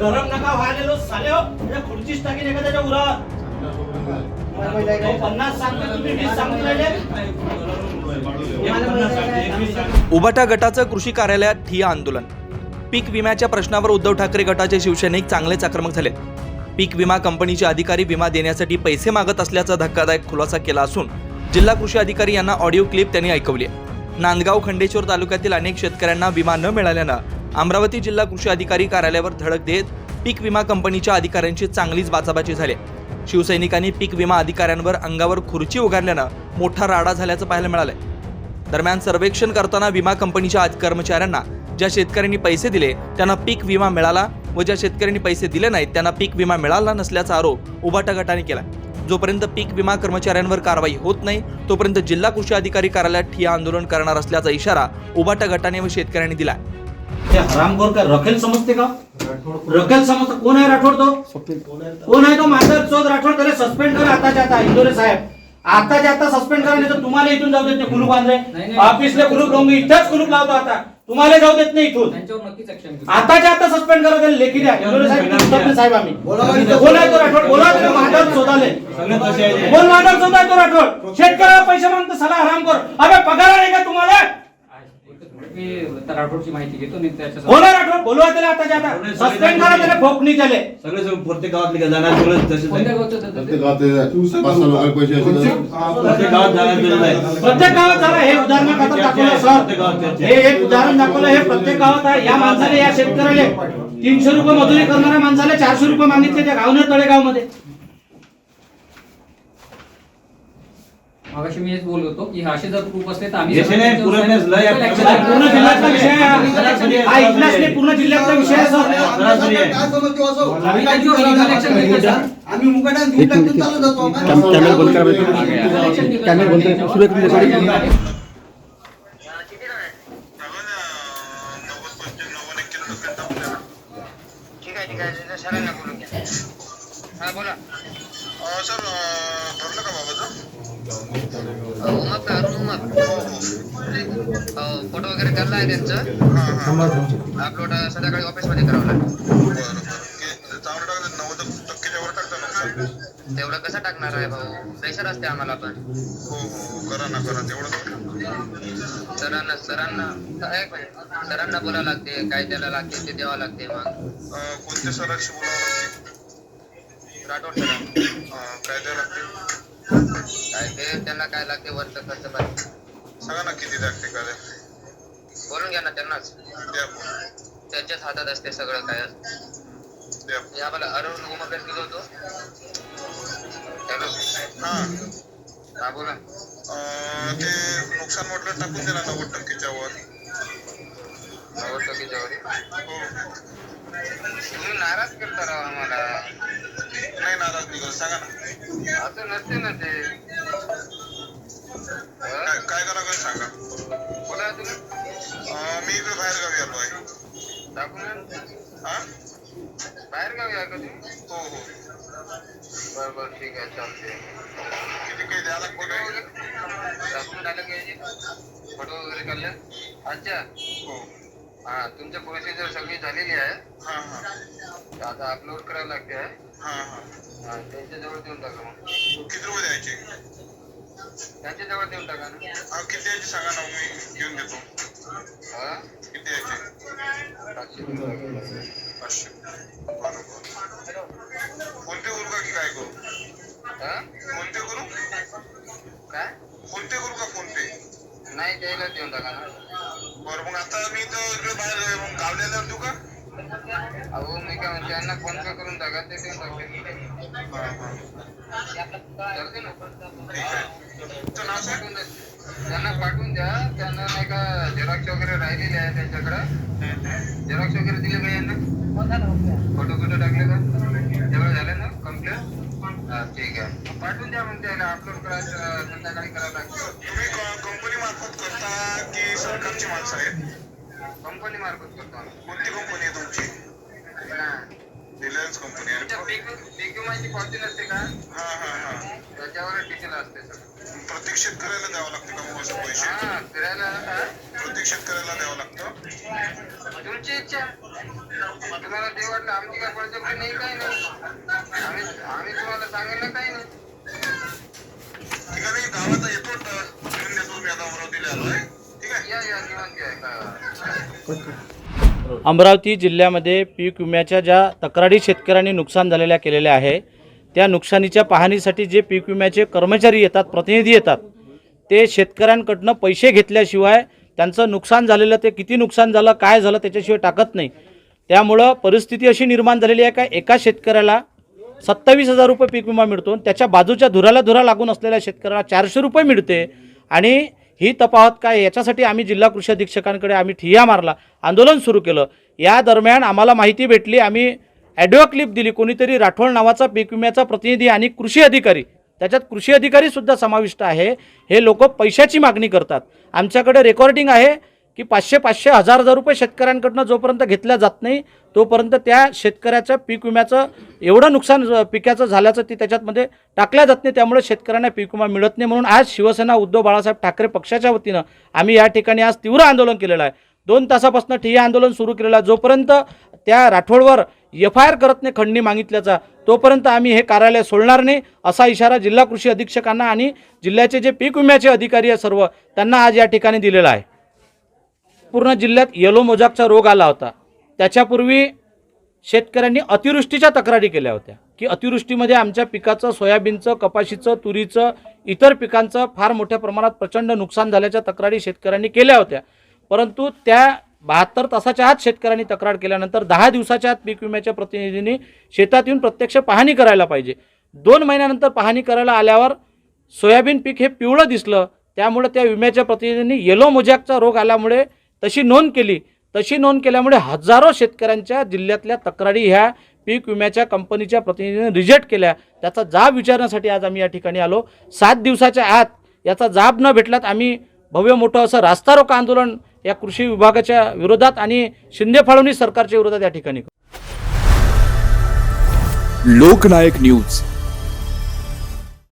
गरम नका व्हायलेलो साले हो. त्या खुर्चीच टाकीन एका त्याच्या उरावर पन्नास तुम्ही वीस सांगून राहिले उबाटा गटाचं कृषी कार्यालयात ठिया आंदोलन. पीक विम्याच्या प्रश्नावर उद्धव ठाकरे गटाचे शिवसैनिक चांगलेच आक्रमक झाले. पीक विमा कंपनीचे अधिकारी विमा देण्यासाठी पैसे मागत असल्याचा धक्कादायक खुलासा केला असून जिल्हा कृषी अधिकारी यांना ऑडिओ क्लिप त्यांनी ऐकवली आहे. नांदगाव खंडेश्वर तालुक्यातील अनेक शेतकऱ्यांना विमा न मिळाल्यानं अमरावती जिल्हा कृषी अधिकारी कार्यालयावर धडक देत पीक विमा कंपनीच्या अधिकाऱ्यांची चांगलीच बाचाबाची झाली. शिवसैनिकांनी पीक विमा अधिकाऱ्यांवर अंगावर खुर्ची उगारल्यानं मोठा राडा झाल्याचं पाहायला मिळालंय. दरम्यान सर्वेक्षण करताना विमा कंपनीच्या कर्मचाऱ्यांना ज्या शेतकऱ्यांनी पैसे दिले त्यांना पीक विमा मिळाला व ज्या शेतकऱ्यांनी पैसे दिले नाहीत त्यांना पीक विमा मिळाला नसल्याचा आरोप उबाटा गटाने केला जोपर्यंत पीक विमा कर्मचाऱ्यांवर कारवाई होत नाही तोपर्यंत जिल्हा कृषी अधिकारी कार्यालयात ठिया आंदोलन करणार असल्याचा इशारा उबाटा गटाने व शेतकऱ्यांनी दिला ते हरामखोर काय रखेल समजते का? रखेल समजते. कोण आहे राठोड तो? कोण आहे तो? माधव चोद राठोड त्याला सस्पेंड करा. आताच्या आता इंदोरे साहेब. आताच्या आता सस्पेंड करा नाही तर तुम्हाला इथून जाऊ देत नाही कुलूप बांधले नाही. ऑफिसला कुलूप लावून इथंच कुलूप लावतो आता. तुम्हाला जाऊ देत नाही इथून. आताच्या आता सस्पेंड करा त्याला लेखी द्या. इंदोरे साहेब आम्ही. कोण आहे तो राठोड? बोला माधव चोदाले. कोण चोद आहे तो राठोड? शेतकऱ्याला पैसे मागतो सला हरामखोर अबे पगार आहे का तुम्हाला? राठोडची माहिती घेतो आणि त्याच्या कोण आहे राठोड बोलवा त्याला आताच्या आता. सस्पेंड करा त्याला फोकणी त्याले सगळे सगळे प्रत्येक गावातले का जाणार सगळं तसेच कोणत्या आहे गावचं होतं ते? प्रत्येक गावात ते पाच सहा लोकांना पैसे असेल प्रत्येक गावात जाणार दिलेलं आहे प्रत्येक गावात झालं हे उदाहरण दाखवलं सर. हे एक उदाहरण दाखवलं हे प्रत्येक गावात आहे. या माणसाने या शेतकऱ्याला तीनशे रुपये मजुरी करणाऱ्या माणसाला चारशे रुपये मागितले त्या गावने तळेगावमध्ये मगाशी मी हेच बोलत होतो की हे असे जर प्रूफ असते तर आम्ही त्यांच्यावर पूर्ण लय पूर्ण घेऊ. जिल्ह्यातला विषय आहे हा. इथलाच नाही पूर्ण जिल्ह्यातला विषय आहे सर सरासरी आहे आम्ही त्यांच्यावर action सर. आम्ही देऊन चालू जातो कॅमेरा बंद करा बेटा. Action घेऊ. कॅमेरा बंद करा. सुरू आहे तुमच्या गाडी. ठीक आहे ठीक आहे सरांना बोलून घ्या हा बोला सर ठरलं का बाबाचं उमक अरुण उमक फोटो वगैरे करला आहे त्यांचं? अपलोड संध्याकाळी ऑफिसमध्ये करावं लागेल. तेवढं कसं टाकणार आहे भाऊ? प्रेशर असते आम्हाला पण. हो हो करा ना करा. तेवढं सरांना सरांना. सरांना बोलावं लागते काय द्यायला लागते ते द्यावं लागते मग. कोणत्या सरांशी बोलावं लागते? राठोड सर काय द्यावं लागते काय ते त्यांना काय लागते वरचं खर्च पाहिजे सांगा ना किती लागते काय द्या बोलून घ्या ना त्यांनाच. द्या. त्यांच्याच हातात असते सगळं काय द्या. मी आम्हाला अरुण उमकर दिलो होतो? हॅलो. हां. हा बोला. ते नुकसान म्हटलं टाकून द्या ना नव्वद टक्केच्या वर. नव्वद टक्केच्या वरी? हो. तुम्ही नाराज करता राव आम्हाला. नाही नाराज निघाल सांगा ना. असं नसते ना ते. काय काय करा काय सांगा. आहे तुम्ही. मी इकडे बाहेर गावी आलो आहे. हां? बाहेर गावी आहे का तुम्ही? हो हो. बरं बरं ठीक आहे चालते किती काही द्या लागते काय? डॉक्युमेंट आलं का फोटो वगैरे काढले? अच्छा. हो. हा तुमच्या प्रोसिजर सगळी झालेली आहे हां हां. आता अपलोड करावं लागते. आहे हां हां. हा त्यांच्याजवळ देऊन टाका मग. किती रुपये द्यायचे? त्यांच्याजवळ देऊन टाका ना. हा किती द्यायचे सांगा ना मी घेऊन देतो. हा? किती द्यायचे? पाचशे. रुपये. पाचशे. बरोबर कोणते करू का की काय करू हा? कोणते करू काय? कोणते करू का फोन पे नाही द्यायला देऊन टाका ना. बरं मग आता मी तर इकडे बाहेर आहे, मग गावले आल्यावर देऊ का? अहो मी काय म्हणते त्यांना फोन पे करून टाका ते देऊन टाकते चालते ना. ठीक आहे. तुमचं नाव पाठवून द्या. त्यांना पाठवून द्या. त्यांना नाही का झेरॉक्स वगैरे राहिलेले आहे त्यांच्याकडे. झेरॉक्स वगैरे दिले का यांना? फोटो फोटो टाकले का? तेवढं झालं ना? कंप्लीट हा ठीक आहे. पाठवून द्या मग त्याला अपलोड करायचं संध्याकाळी करावं लागतं. तुम्ही कंपनी मार्फत करता की सरकारची माणसं आहेत? कंपनी मार्फत करतो कोणती कंपनी आहे तुमची. रिलायन्स कंपनी आहे. पीक पीक विमाची पॉलिसी नसते का? हां हां हां. त्याच्यावर डिटेल असते सगळं प्रत्येक शेतकऱ्याला द्यावं लागतं का मग असं पैसे? हा फिरायला हा? प्रत्येक शेतकऱ्याला द्यावं लागतं? तुमची इच्छा. तुम्हाला जे वाटलं आमची काय बळजबरी नाही काही नाही. आम्ही आम्ही तुम्हाला सांगितलं काही नाही. ठीक आहे मी गावात येतो ना. घेऊन येतो मी आता अमरावतीला आलोय. ठीक आहे? या या निवांत या काय अमरावती जिल्ह्यामध्ये पीक विम्याच्या ज्या तक्रारी शेतकऱ्यांनी नुकसान झालेल्या केलेल्या आहे त्या नुकसानीच्या पाहणीसाठी जे पीक विम्याचे कर्मचारी येतात प्रतिनिधी येतात ते शेतकऱ्यांकडनं पैसे घेतल्याशिवाय त्यांचं नुकसान झालेलं ते किती नुकसान झालं काय झालं त्याच्याशिवाय टाकत नाही. त्यामुळं परिस्थिती अशी निर्माण झालेली आहे का एका शेतकऱ्याला सत्तावीस हजार रुपये पीक विमा मिळतो आणि त्याच्या बाजूच्या धुराला धुरा लागून असलेल्या शेतकऱ्याला चारशे रुपये मिळते आणि ही तफावत काय याच्यासाठी आम्ही जिल्हा कृषी अधीक्षकांकडे आम्ही ठिय्या मारला आंदोलन सुरू केलं. या दरम्यान आम्हाला माहिती भेटली आम्ही ॲडिओ क्लिप दिली. कोणीतरी राठोड नावाचा पीक विम्याचा प्रतिनिधी आणि कृषी अधिकारी. त्याच्यात कृषी अधिकारी सुद्धा समाविष्ट आहे. हे लोक पैशाची मागणी करतात. आमच्याकडे रेकॉर्डिंग आहे की पाचशे पाचशे हजार हजार रुपये शेतकऱ्यांकडनं जोपर्यंत घेतल्या जात नाही तोपर्यंत त्या शेतकऱ्याचं पीक विम्याचं एवढं नुकसान पिकाचं झाल्याचं ती त्याच्यातमध्ये टाकल्या जात नाही. त्यामुळे शेतकऱ्यांना पीक विमा मिळत नाही. म्हणून आज शिवसेना उद्धव बाळासाहेब ठाकरे पक्षाच्या वतीनं आम्ही या ठिकाणी आज तीव्र आंदोलन केलेलं आहे. दोन तासापासून ठिय्या आंदोलन सुरू केलेलं आहे. जोपर्यंत त्या राठोडवर एफ आय आर करत नाही खंडणी मागितल्याचा. तोपर्यंत आम्ही हे कार्यालय सोडणार नाही असा इशारा जिल्हा कृषी अधीक्षकांना आणि जिल्ह्याचे जे पीक विम्याचे अधिकारी आहे सर्व त्यांना आज या ठिकाणी दिलेला आहे. पूर्ण जिल्ह्यात येलो मोजाकचा रोग आला होता. त्याच्यापूर्वी शेतकऱ्यांनी अतिवृष्टीच्या तक्रारी केल्या होत्या की अतिवृष्टीमध्ये आमच्या पिकाचं सोयाबीनचं कपाशीचं तुरीचं इतर पिकांचं फार मोठ्या प्रमाणात प्रचंड नुकसान झाल्याच्या तक्रारी शेतकऱ्यांनी केल्या होत्या. परंतु त्या बहात्तर तासाच्या आत शेतकऱ्यांनी तक्रार केल्यानंतर दहा दिवसाच्या आत पीक विम्याच्या प्रतिनिधींनी शेतात येऊन प्रत्यक्ष पाहणी करायला पाहिजे. दोन महिन्यानंतर पाहणी करायला आल्यावर सोयाबीन पीक हे पिवळं दिसलं. त्यामुळे त्या विम्याच्या प्रतिनिधींनी येलो मोजॅकचा रोग आल्यामुळे तशी नोंद केली. तशी नोंद केल्यामुळे हजारो शेतकऱ्यांच्या जिल्ह्यातल्या तक्रारी ह्या पीक विम्याच्या कंपनीच्या प्रतिनिधीने रिजेक्ट केल्या. त्याचा जाब विचारण्यासाठी आज आम्ही या ठिकाणी आलो. सात दिवसाच्या आत याचा जाब न भेटलात आम्ही भव्य मोठं असं रास्ता रोका आंदोलन या कृषी विभागाच्या विरोधात आणि शिंदे फाळवणी सरकारच्या विरोधात या ठिकाणी. लोकनायक न्यूज.